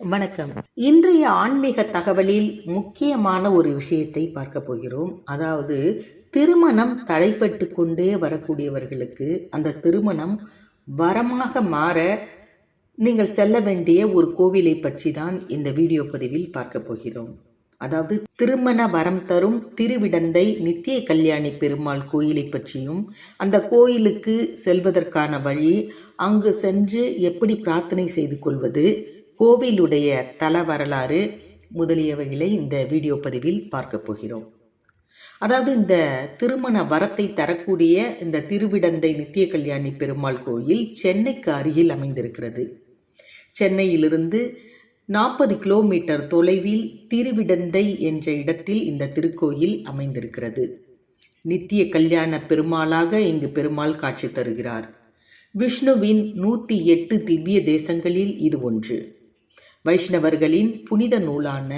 வணக்கம். இன்றைய ஆன்மீக தகவலில் முக்கியமான ஒரு விஷயத்தை பார்க்க போகிறோம். அதாவது திருமணம் தடைப்பட்டு கொண்டே வரக்கூடியவர்களுக்கு அந்த திருமணம் வரமாக மாற நீங்கள் செல்ல வேண்டிய ஒரு கோவிலை பற்றி தான் இந்த வீடியோ பதிவில் பார்க்க போகிறோம். அதாவது திருமண வரம் தரும் திருவிடந்தை நித்திய கல்யாணி பெருமாள் கோயிலை பற்றியும் அந்த கோயிலுக்கு செல்வதற்கான வழி அங்கு சென்று எப்படி பிரார்த்தனை செய்து கொள்வது கோவிலுடைய தல வரலாறு முதலியவைகளை இந்த வீடியோ பதிவில் பார்க்க போகிறோம். அதாவது இந்த திருமண வரத்தை தரக்கூடிய இந்த திருவிடந்தை நித்திய கல்யாணி பெருமாள் கோயில் சென்னைக்கு அருகில் அமைந்திருக்கிறது. சென்னையிலிருந்து நாற்பது கிலோமீட்டர் தொலைவில் திருவிடந்தை என்ற இடத்தில் இந்த திருக்கோயில் அமைந்திருக்கிறது. நித்திய கல்யாண பெருமாளாக இங்கு பெருமாள் காட்சி தருகிறார். விஷ்ணுவின் நூற்றி எட்டு திவ்ய தேசங்களில் இது ஒன்று. வைஷ்ணவர்களின் புனித நூலான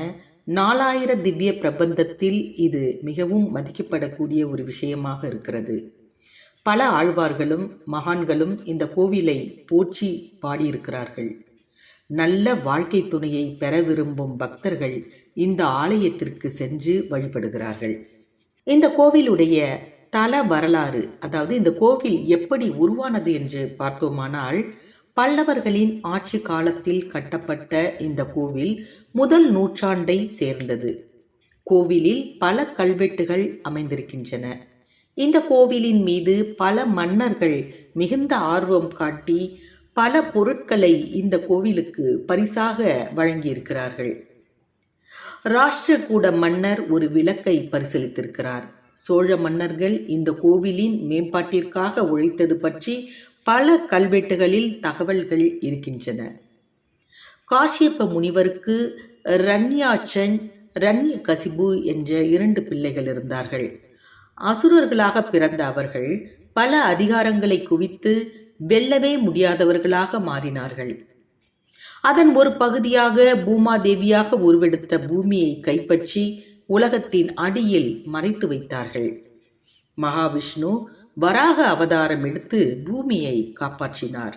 நாலாயிர திவ்ய பிரபந்தத்தில் இது மிகவும் மதிக்கப்படக்கூடிய ஒரு விஷயமாக இருக்கிறது. பல ஆழ்வார்களும் மகான்களும் இந்த கோவிலை போற்றி பாடியிருக்கிறார்கள். நல்ல வாழ்க்கை துணையை பெற விரும்பும் பக்தர்கள் இந்த ஆலயத்திற்கு சென்று வழிபடுகிறார்கள். இந்த கோவிலுடைய தல வரலாறு அதாவது இந்த கோவில் எப்படி உருவானது என்று பார்த்தோமானால் பல்லவர்களின் ஆட்சி காலத்தில் கட்டப்பட்ட இந்த கோவில் முதல் நூற்றாண்டை சேர்ந்தது. கோவிலில் பல கல்வெட்டுகள் அமைந்திருக்கின்றன. இந்த கோவிலின் மீது பல மன்னர்கள் மிகுந்த ஆர்வம் காட்டி பல பொருட்களை இந்த கோவிலுக்கு பரிசாக வழங்கியிருக்கிறார்கள். ராஷ்டிரகூட மன்னர் ஒரு விளக்கை பரிசீலித்திருக்கிறார் சோழ மன்னர்கள் இந்த கோவிலின் மேம்பாட்டிற்காக உழைத்தது பற்றி பல கல்வெட்டுகளில் தகவல்கள் இருக்கின்றன. காஷ்யப்ப முனிவருக்கு ரண்யாச்சன் ரன்ய கசிபு என்ற இரண்டு பிள்ளைகள் இருந்தார்கள். அசுரர்களாக பிறந்த அவர்கள் பல அதிகாரங்களை குவித்து வெல்லவே முடியாதவர்களாக மாறினார்கள். அதன் ஒரு பகுதியாக பூமாதேவியாக உருவெடுத்த பூமியை கைப்பற்றி உலகத்தின் அடியில் மறைத்து வைத்தார்கள். மகாவிஷ்ணு வராக அவதாரம் எடுத்து பூமியை காப்பாற்றினார்.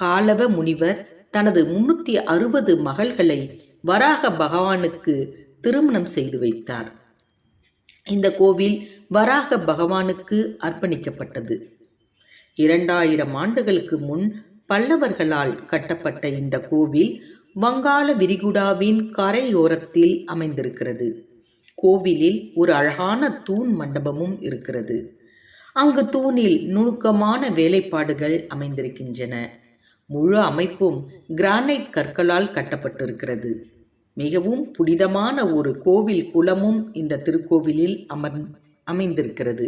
காலவ முனிவர் தனது முன்னூத்தி அறுபது மகள்களை வராக பகவானுக்கு திருமணம் செய்து வைத்தார். இந்த கோவில் வராக பகவானுக்கு அர்ப்பணிக்கப்பட்டது. இரண்டாயிரம் ஆண்டுகளுக்கு முன் பல்லவர்களால் கட்டப்பட்ட இந்த கோவில் வங்காள விரிகுடாவின் கரையோரத்தில் அமைந்திருக்கிறது. கோவிலில் ஒரு அழகான தூண் மண்டபமும் இருக்கிறது. அங்கு தூணில் நுணுக்கமான வேலைப்பாடுகள் அமைந்திருக்கின்றன. முழு அமைப்பும் கிரானைட் கற்களால் கட்டப்பட்டிருக்கிறது. மிகவும் புனிதமான ஒரு கோவில் குளமும் இந்த திருக்கோவிலில் அமர் அமைந்திருக்கிறது.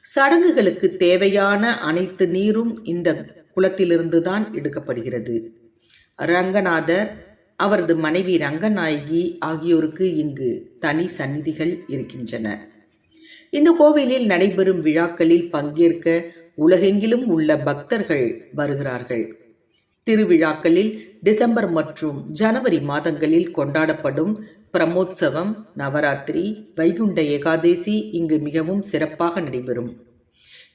சடங்குகளுக்கு தேவையான அனைத்து நீரும் இந்த குளத்திலிருந்து தான் எடுக்கப்படுகிறது. ரங்கநாதர் அவரது மனைவி ரங்கநாயகி ஆகியோருக்கு இங்கு தனி சந்நிதிகள் இருக்கின்றன. இந்த கோவிலில் நடைபெறும் விழாக்களில் பங்கேற்க உலகெங்கிலும் உள்ள பக்தர்கள் வருகிறார்கள். திருவிழாக்களில் டிசம்பர் மற்றும் ஜனவரி மாதங்களில் கொண்டாடப்படும் பிரமோத்சவம் நவராத்திரி வைகுண்ட ஏகாதேசி இங்கு மிகவும் சிறப்பாக நடைபெறும்.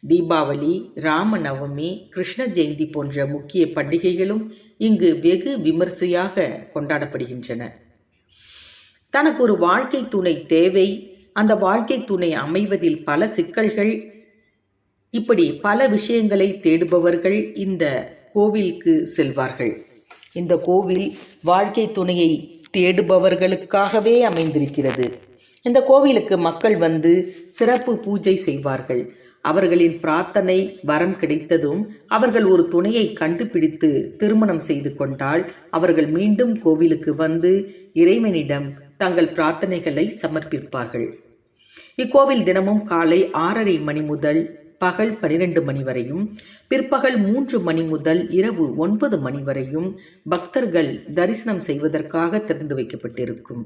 தீபாவளி ராமநவமி கிருஷ்ண ஜெயந்தி போன்ற முக்கிய பண்டிகைகளும் இங்கு வெகு விமர்சையாக கொண்டாடப்படுகின்றன. தனக்கு ஒரு வாழ்க்கை துணை தேவை அந்த வாழ்க்கை துணை அமைவதில் பல சிக்கல்கள் இப்படி பல விஷயங்களை தேடுபவர்கள் இந்த கோவிலுக்கு செல்வார்கள். இந்த கோவில் வாழ்க்கை துணையை தேடுபவர்களுக்காகவே அமைந்திருக்கிறது. இந்த கோவிலுக்கு மக்கள் வந்து சிறப்பு பூஜை செய்வார்கள். அவர்களின் பிரார்த்தனை வரம் கிடைத்ததும் அவர்கள் ஒரு துணையை கண்டுபிடித்து திருமணம் செய்து கொண்டால் அவர்கள் மீண்டும் கோவிலுக்கு வந்து இறைவனிடம் தங்கள் பிரார்த்தனைகளை சமர்ப்பிப்பார்கள். இக்கோவில் தினமும் காலை ஆறரை மணி முதல் பகல் பனிரெண்டு மணி வரையும் பிற்பகல் மூன்று மணி முதல் இரவு ஒன்பது மணி வரையும் பக்தர்கள் தரிசனம் செய்வதற்காக திறந்து வைக்கப்பட்டிருக்கும்.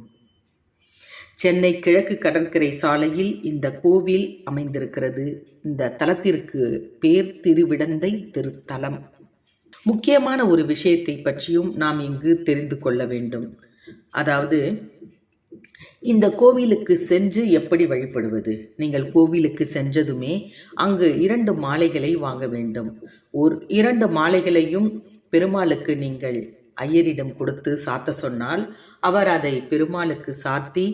சென்னை கிழக்கு கடற்கரை சாலையில் இந்த கோவில் அமைந்திருக்கிறது. இந்த தலத்திற்கு பேர் திருவிடந்தை திருத்தலம். முக்கியமான ஒரு விஷயத்தை பற்றியும் நாம் இங்கு தெரிந்து கொள்ள வேண்டும். அதாவது இந்த கோவிலுக்கு சென்று எப்படி வழிபடுவது? நீங்கள் கோவிலுக்கு சென்றதுமே அங்கு இரண்டு மாலைகளை வாங்க வேண்டும். ஒரு இரண்டு மாலைகளையும் பெருமாளுக்கு நீங்கள் ஐயரிடம் கொடுத்து சாத்த சொன்னால் அவர் அதை பெருமாளுக்கு சாத்தி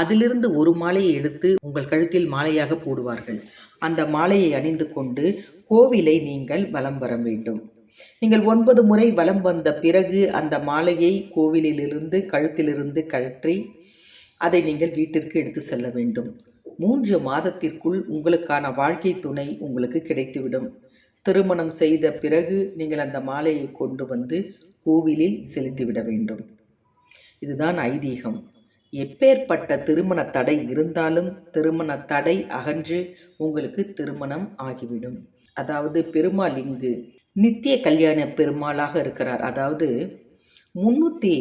அதிலிருந்து ஒரு மாலையை எடுத்து உங்கள் கழுத்தில் மாலையாக போடுவார்கள். அந்த மாலையை அணிந்து கொண்டு கோவிலை நீங்கள் வலம் வர வேண்டும். நீங்கள் ஒன்பது முறை வலம் வந்த பிறகு அந்த மாலையை கோவிலிலிருந்து கழுத்திலிருந்து கழற்றி அதை நீங்கள் வீட்டிற்கு எடுத்து செல்ல வேண்டும். மூன்று மாதத்திற்குள் உங்களுக்கான வாழ்க்கை துணை உங்களுக்கு கிடைத்துவிடும். திருமணம் செய்த பிறகு நீங்கள் அந்த மாலையை கொண்டு வந்து கோவிலில் செலுத்திவிட வேண்டும். இதுதான் ஐதீகம். எப்பேற்பட்ட திருமண தடை இருந்தாலும் திருமண தடை அகன்று உங்களுக்கு திருமணம் ஆகிவிடும். அதாவது பெருமாள் இங்கு நித்திய கல்யாண பெருமாளாக இருக்கிறார். அதாவது முன்னூற்றி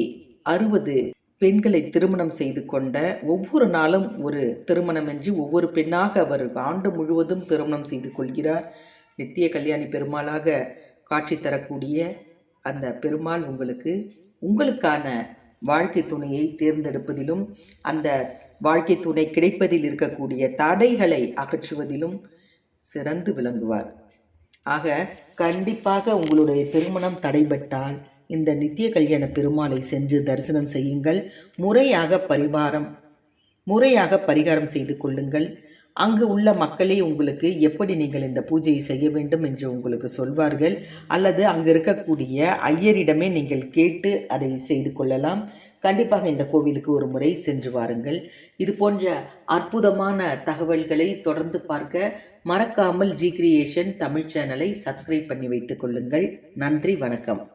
அறுபது பெண்களை திருமணம் செய்து கொண்ட ஒவ்வொரு நாளும் ஒரு திருமணமின்றி ஒவ்வொரு பெண்ணாக அவர் ஆண்டு முழுவதும் திருமணம் செய்து கொள்கிறார். நித்திய கல்யாணி பெருமாளாக காட்சி தரக்கூடிய அந்த பெருமாள் உங்களுக்கு உங்களுக்கான வாழ்க்கை துணையை தேர்ந்தெடுப்பதிலும் அந்த வாழ்க்கை துணை கிடைப்பதில் இருக்கக்கூடிய தடைகளை அகற்றுவதிலும் சிறந்து விளங்குவார். ஆக கண்டிப்பாக உங்களுடைய திருமணம் தடைபட்டால் இந்த நித்திய கல்யாண பெருமாளை சென்று தரிசனம் செய்யுங்கள். முறையாக பரிவாரம் முறையாக பரிகாரம் செய்து கொள்ளுங்கள். அங்கு உள்ள மக்களே உங்களுக்கு எப்படி நீங்கள் இந்த பூஜையை செய்ய வேண்டும் என்று உங்களுக்கு சொல்வார்கள். அல்லது அங்கு இருக்கக்கூடிய ஐயரிடமே நீங்கள் கேட்டு அதை செய்து கொள்ளலாம். கண்டிப்பாக இந்த கோவிலுக்கு ஒரு முறை சென்று வாருங்கள். இது போன்ற அற்புதமான தகவல்களை தொடர்ந்து பார்க்க மறக்காமல் ஜி கிரியேஷன் தமிழ் சேனலை சப்ஸ்கிரைப் பண்ணி வைத்துக் கொள்ளுங்கள். நன்றி வணக்கம்.